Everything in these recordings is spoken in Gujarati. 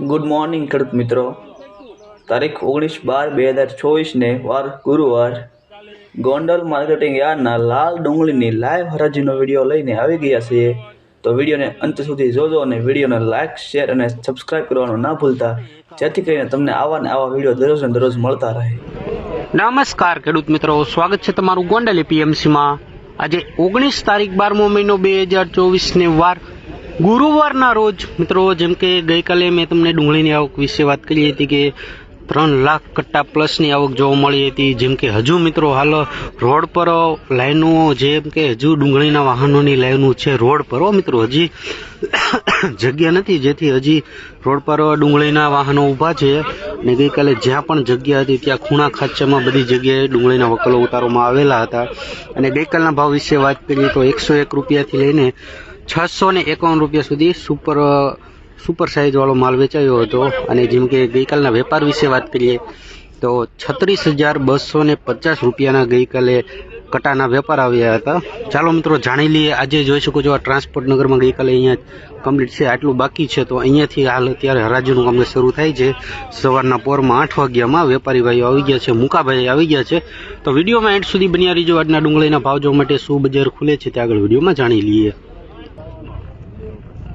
ગુડ મોર્નિંગ ખેડૂત મિત્રો. તારીખ ઓગણીસ બાર બે હજાર ચોવીસને વાર ગુરુવાર ગોંડલ માર્કેટિંગ યાર્ડના લાલ ડુંગળીની લાઈવ હરાજીનો વીડિયો લઈને આવી ગયા છીએ. તો વિડીયોને અંત સુધી જોજો અને વિડીયોને લાઇક શેર અને સબસ્ક્રાઇબ કરવાનું ના ભૂલતા. જેથી કરીને તમને આવા ને આવા વીડિયો દરરોજ ને દરરોજ મળતા રહે. નમસ્કાર, ખેડૂત મિત્રો. સ્વાગત છે તમારું ગોંડલ એપીએમસીમાં આજે ઓગણીસ તારીખ બારમો મહિનો બે હજાર ચોવીસને વાર ગુરુવારના રોજ, મિત્રો, જેમ કે ગઈકાલે મેં તમને ડુંગળીની આવક વિશે વાત કરી હતી કે ત્રણ લાખ કટ્ટા પ્લસની આવક જોવા મળી હતી. જેમ કે હજુ, મિત્રો, હાલ રોડ પર લાઈનો જેમ કે હજુ ડુંગળીના વાહનોની લાઈનો છે રોડ પર. મિત્રો, હજી જગ્યા નથી જેથી હજી રોડ પર ડુંગળીના વાહનો ઊભા છે. અને ગઈકાલે જ્યાં પણ જગ્યા હતી, ત્યાં ખૂણા ખાચામાં બધી જગ્યાએ ડુંગળીના વકલો ઉતારવામાં આવેલા હતા. અને ગઈકાલના ભાવ વિશે વાત કરીએ તો એકસો એક રૂપિયાથી લઈને છસો ને એકાવન રૂપિયા સુધી સુપર સુપર સાઇઝ વાળો માલ વેચાયો હતો. અને જેમ કે ગઈકાલના વેપાર વિશે વાત કરીએ, તો છત્રીસ હજાર બસો ને પચાસ રૂપિયાના ગઈકાલે કટાના વેપાર આવ્યા હતા. ચાલો મિત્રો જાણી લઈએ, આજે જોઈ શકો છો આ ટ્રાન્સપોર્ટ નગરમાં ગઈકાલે અહીંયા કમ્પ્લીટ છે, આટલું બાકી છે. તો અહીંયાથી હાલ અત્યારે હરાજીનું કામ શરૂ થાય છે. સવારના પોરમાં આઠ વાગ્યામાં વેપારી ભાઈઓ આવી ગયા છે, મુકાભાઈ આવી ગયા છે. તો વિડીયોમાં એન્ડ સુધી બન્યા રહીજો. આજના ડુંગળીના ભાવ જોવા માટે શું બજાર ખુલે છે તે આગળ વિડીયોમાં જાણી લઈએ.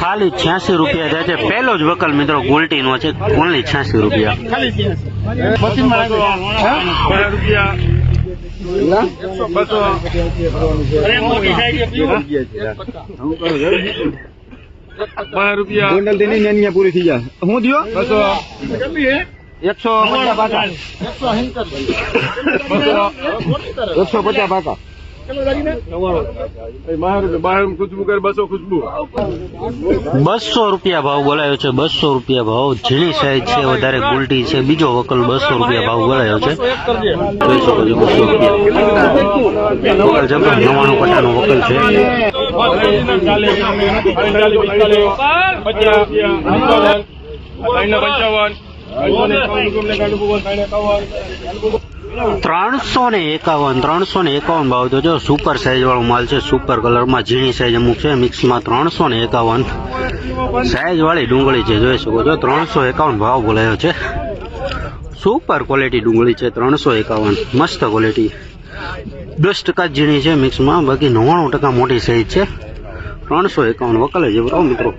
ખાલી છ્યાસી રૂપિયા થાય છે પહેલો જ વકલ મિત્રો ગોલ્ટી નો છે ઓનલી છ્યાસી રૂપિયા. ગોંડલથી નહીં પૂરી થઈ જાય. હું દિયો બસો. એકસો પચાસ પાકા. એકસો પચાસ પાકા. બસો રૂપિયા ભાવ બોલાયો છે બસો રૂપિયા ભાવ. ઝીણી સાઈઝ છે વધારે ગુલટી છે બીજો વકલ બસો રૂપિયા ભાવ બોલાયો છે. જોઈ શકો છો બસો રૂપિયા. વકલ જબર નવાણું પટાનું વકલ છે. ત્રણસો ને એકાવન, ત્રણસો ને એકાવન ભાવ તો જો સુપર સાઈઝ વાળો માલ છે સુપર કલરમાં ઝીણી સાઈઝ અમુક છે મિક્સમાં ત્રણસો ને એકાવન. સાઈઝ વાળી ડુંગળી છે, જોઈ શકો છો, ત્રણસો એકાવન ભાવ બોલાયો છે. સુપર ક્વોલિટી ડુંગળી છે, ત્રણસો એકાવન. મસ્ત ક્વોલિટી દસ ટકા ઝીણી છે મિક્સમાં બાકી નવ્વાણું ટકા મોટી સાઈઝ છે. ત્રણસો એકાવન વકલે છે, બરાબર મિત્રો.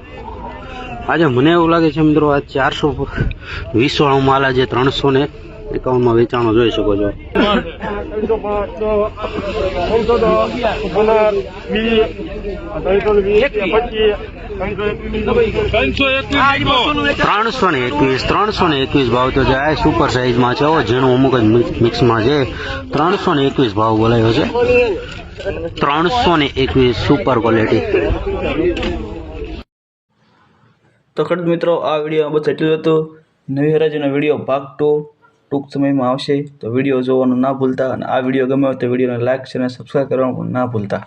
આજે મને એવું લાગે છે, મિત્રો, આ ચારસો વીસ વાળો માલ આજે ત્રણસો ને એકાવનમાં વેચાણો જોઈ શકો છો. ત્રણસો ને એકવીસ, ત્રણસો ને એકવીસ ભાવ તો જાય સુપર સાઈઝમાં છે ઝીણું અમુક જ મિક્સ- મિક્સમાં છે. ત્રણસો ને એકવીસ ભાવ બોલાયો છે. ત્રણસો ને એકવીસ સુપર ક્વોલિટી તો ખેડૂત મિત્રો, આ વીડિયો બસ એટલું હતું. નવી હરાજીનો વીડિયો ભાગ ટુ ટૂંક સમયમાં આવશે. તો વીડિયો જોવાનું ના ભૂલતા અને આ વીડિયો ગમે હોય તો વિડીયોને લાઇક શેર અને સબસ્ક્રાઈબ કરવાનું પણ ના ભૂલતા.